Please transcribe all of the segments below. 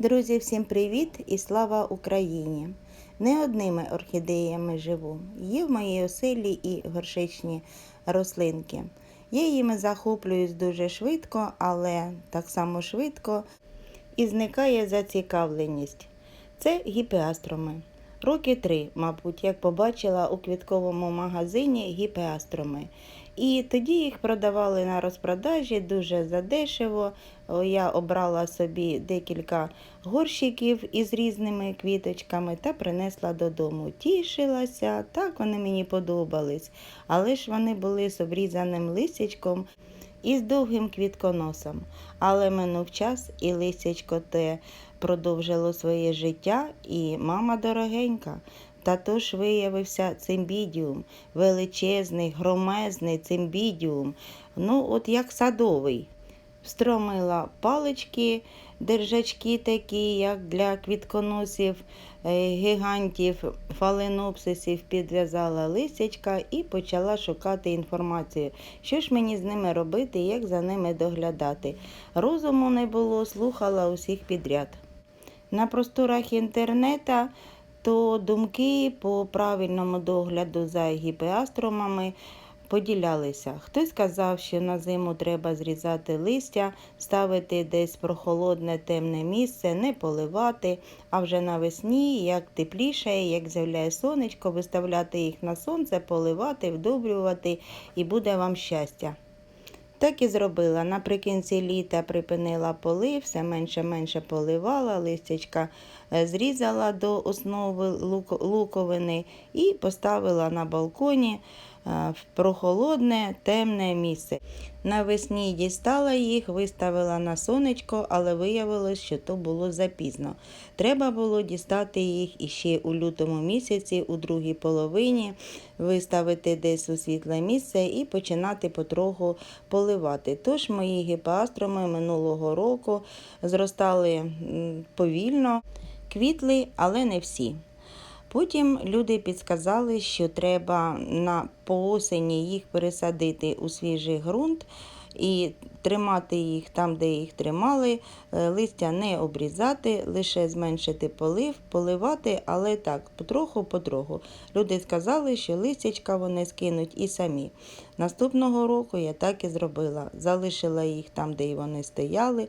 Друзі, всім привіт і слава Україні! Не одними орхідеями живу. Є в моїй оселі і горшечні рослинки. Я їми захоплююсь дуже швидко, але так само швидко і зникає зацікавленість. Це гіпеастроми. Роки три, мабуть, як побачила у квітковому магазині гіпеастроми. І тоді їх продавали на розпродажі дуже задешево. Я обрала собі декілька горщиків із різними квіточками та принесла додому. Тішилася, так вони мені подобались, але ж вони були з обрізаним листячком і з довгим квітконосом. Але минув час, і листячко те продовжило своє життя, і мама дорогенька. Та то ж виявився цимбідіум, величезний, громезний цимбідіум, ну от як садовий. Встромила палички, держачки такі, як для квітконосів, е, гігантів, фаленопсисів, підв'язала лисячка і почала шукати інформацію, що ж мені з ними робити, як за ними доглядати. Розуму не було, слухала усіх підряд. На просторах інтернета то думки по правильному догляду за гіпеастромами поділялися. Хтось сказав, що на зиму треба зрізати листя, ставити десь прохолодне темне місце, не поливати, а вже навесні, як тепліше, як з'являє сонечко, виставляти їх на сонце, поливати, вдобрювати і буде вам щастя. Так і зробила. Наприкінці літа припинила поли, все менше-менше поливала, листячка е, зрізала до основи луковини і поставила на балконі в прохолодне, темне місце. Навесні дістала їх, виставила на сонечко, але виявилось, що то було запізно. Треба було дістати їх іще у лютому місяці, у другій половині, виставити десь у світле місце і починати потроху поливати. Тож мої гіпеастроми минулого року зростали повільно, квітли, але не всі. Потім люди підсказали, що треба на по осені їх пересадити у свіжий ґрунт і тримати їх там, де їх тримали, е, листя не обрізати, лише зменшити полив, поливати, але так, потроху-потроху. Люди сказали, що листячка вони скинуть і самі. Наступного року я так і зробила. Залишила їх там, де вони стояли,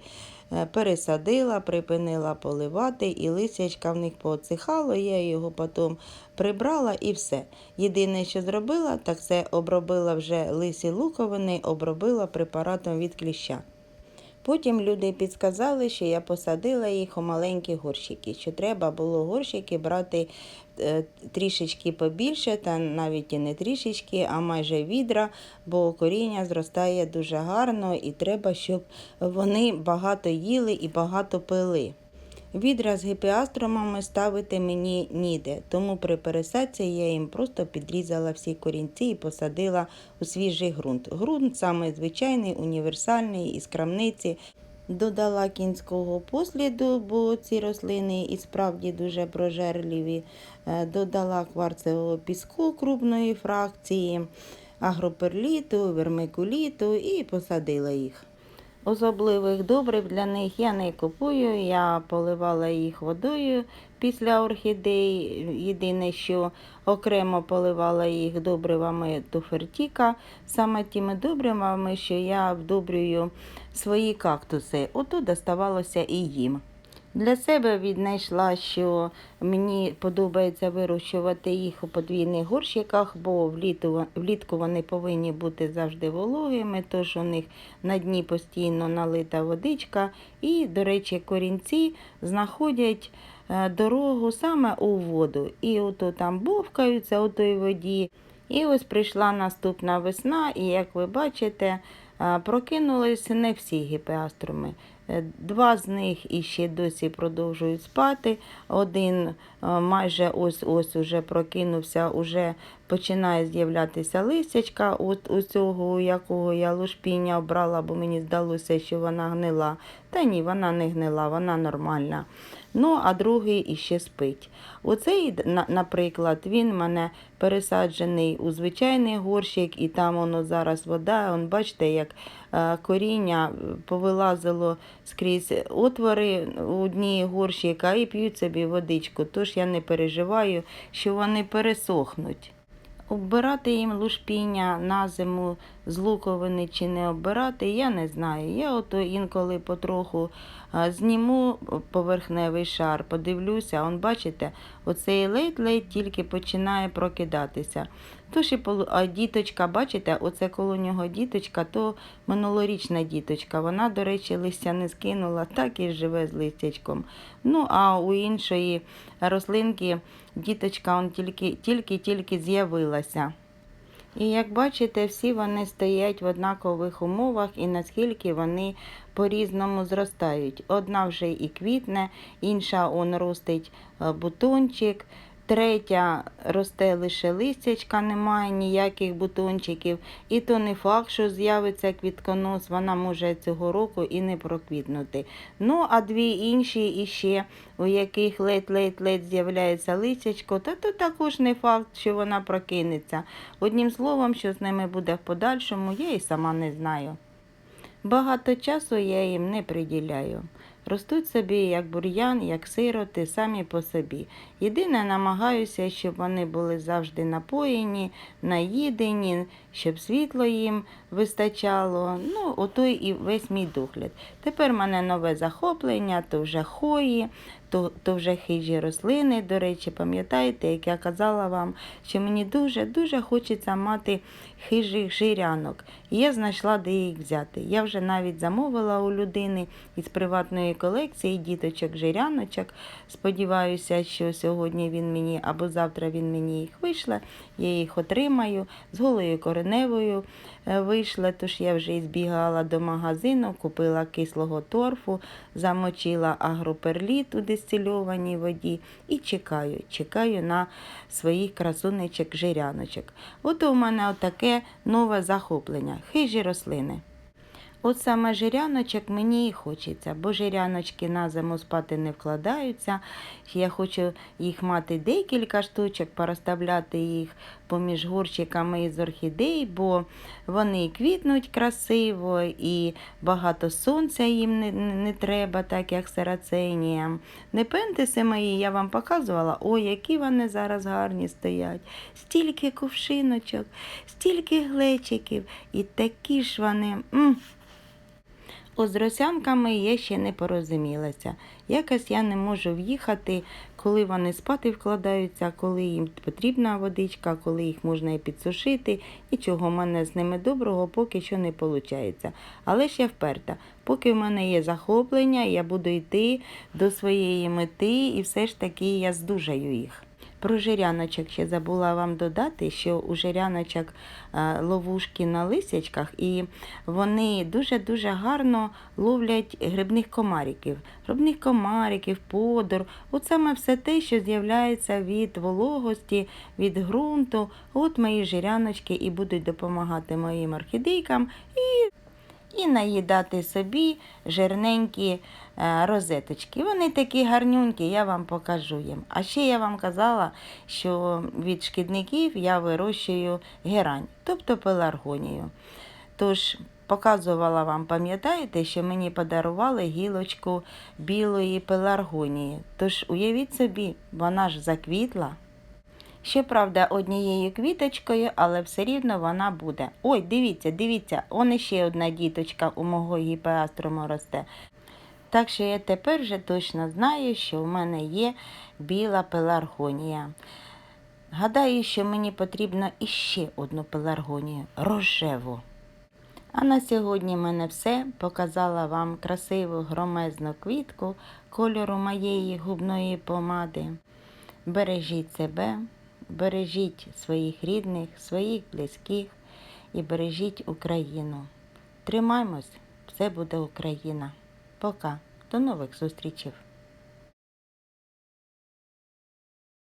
е, пересадила, припинила поливати, і листячка в них поцихало, я його потім прибрала і все. Єдине, що зробила, так це обробила вже лисі луковини, обробила препаратом від кліща. Потім люди підсказали, що я посадила їх у маленькі горщики, що треба було горщики брати е, трішечки побільше, та навіть і не трішечки, а майже відра, бо коріння зростає дуже гарно і треба, щоб вони багато їли і багато пили. Відра з гіпіастромами ставити мені ніде, тому при пересадці я їм просто підрізала всі корінці і посадила у свіжий ґрунт. Ґрунт саме звичайний, універсальний із крамниці. Додала кінського посліду, бо ці рослини і справді дуже прожерливі. Е, Додала кварцевого піску крупної фракції, агроперліту, вермикуліту і посадила їх. Особливих добрив для них я не купую. Я поливала їх водою після орхідей. Єдине, що окремо поливала їх добривами туфертіка, саме тими добривами, що я вдобрюю свої кактуси. Ото доставалося і їм. Для себе віднайшла, що мені подобається вирощувати їх у подвійних горщиках, бо влітку вони повинні бути завжди вологими, тож у них на дні постійно налита водичка. І, до речі, корінці знаходять е, дорогу саме у воду. І ото там бовкаються у той воді. І ось прийшла наступна весна, і як ви бачите, е, прокинулися не всі гіпеастроми. Е, Два з них іще досі продовжують спати. Один е, майже ось ось уже прокинувся, уже починає з'являтися листячка, от у цього, якого я лушпіння обрала, бо мені здалося, що вона гнила. Та ні, вона не гнила, вона нормальна. Ну, а другий іще спить. Оцей, наприклад, він мене пересаджений у звичайний горщик, і там воно зараз вода. Он, бачите, як е, коріння повилазило скрізь отвори у дні горщика і п'ють собі водичку. Тож я не переживаю, що вони пересохнуть. Оббирати їм лушпіння на зиму з луковини чи не оббирати, я не знаю. Я ото інколи потроху зніму поверхневий шар, подивлюся, он бачите, оцей ледь-ледь тільки починає прокидатися. Тож і а діточка, бачите, оце коло нього діточка, то минулорічна діточка. Вона, до речі, листя не скинула, так і живе з листячком. Ну, а у іншої рослинки діточка он тільки, тільки-тільки з'явилася. І як бачите, всі вони стоять в однакових умовах і наскільки вони по-різному зростають. Одна вже і квітне, інша он ростить е, бутончик, третя росте лише листячка, немає ніяких бутончиків. І то не факт, що з'явиться квітконос, вона може цього року і не проквітнути. Ну, а дві інші іще, у яких ледь-ледь-ледь з'являється листячко, та то також не факт, що вона прокинеться. Одним словом, що з ними буде в подальшому, я і сама не знаю. Багато часу я їм не приділяю. Ростуть собі як бур'ян, як сироти, самі по собі. Єдине, намагаюся, щоб вони були завжди напоєні, наїдені, щоб світло їм вистачало. Ну, ото і весь мій догляд. Тепер в мене нове захоплення, то вже хої, то, то вже хижі рослини. До речі, пам'ятаєте, як я казала вам, що мені дуже-дуже хочеться мати хижих жирянок. І я знайшла, де їх взяти. Я вже навіть замовила у людини із приватної колекції діточок жиряночок. Сподіваюся, що сьогодні він мені або завтра він мені їх вийшле. Я їх отримаю з голою кореневою е, вийшла, тож я вже і збігала до магазину, купила кислого торфу, замочила агроперліт у дистильованій воді і чекаю, чекаю на своїх красунечок жиряночок. От у мене отаке нове захоплення хижі рослини. От саме жиряночок мені і хочеться, бо жиряночки на зиму спати не вкладаються. Я хочу їх мати декілька штучок, порозставляти їх поміж горщиками із орхідей, бо вони квітнуть красиво, і багато сонця їм не, не, не треба, так як сераценіям. Непентеси мої я вам показувала, ой, які вони зараз гарні стоять. Стільки кувшиночок, стільки глечиків, і такі ж вони. От з росянками я ще не порозумілася. Якось я не можу в'їхати, коли вони спати вкладаються, коли їм потрібна водичка, коли їх можна і підсушити. Нічого в мене з ними доброго поки що не виходить. Але ж я вперта. Поки в мене є захоплення, я буду йти до своєї мети і все ж таки я здужаю їх. Про жиряночок ще забула вам додати, що у жиряночок е, ловушки на лисячках, і вони дуже-дуже гарно ловлять грибних комариків. Грибних комариків, подор. От саме все те, що з'являється від вологості, від ґрунту. От мої жиряночки і будуть допомагати моїм орхідейкам і і наїдати собі жирненькі е, розеточки. Вони такі гарнюнькі, я вам покажу їм. А ще я вам казала, що від шкідників я вирощую герань, тобто пеларгонію. Тож показувала вам, пам'ятаєте, що мені подарували гілочку білої пеларгонії. Тож уявіть собі, вона ж заквітла. Щоправда, однією квіточкою, але все рівно вона буде. Ой, дивіться, дивіться, он ще одна діточка у мого гіпеастрому росте. Так що я тепер вже точно знаю, що в мене є біла пеларгонія. Гадаю, що мені потрібно іще одну пеларгонію рожеву. А на сьогодні в мене все. Показала вам красиву громезну квітку кольору моєї губної помади. Бережіть себе, бережіть своїх рідних, своїх близьких і бережіть Україну. Тримаймось, все буде Україна. Пока, до нових зустрічей.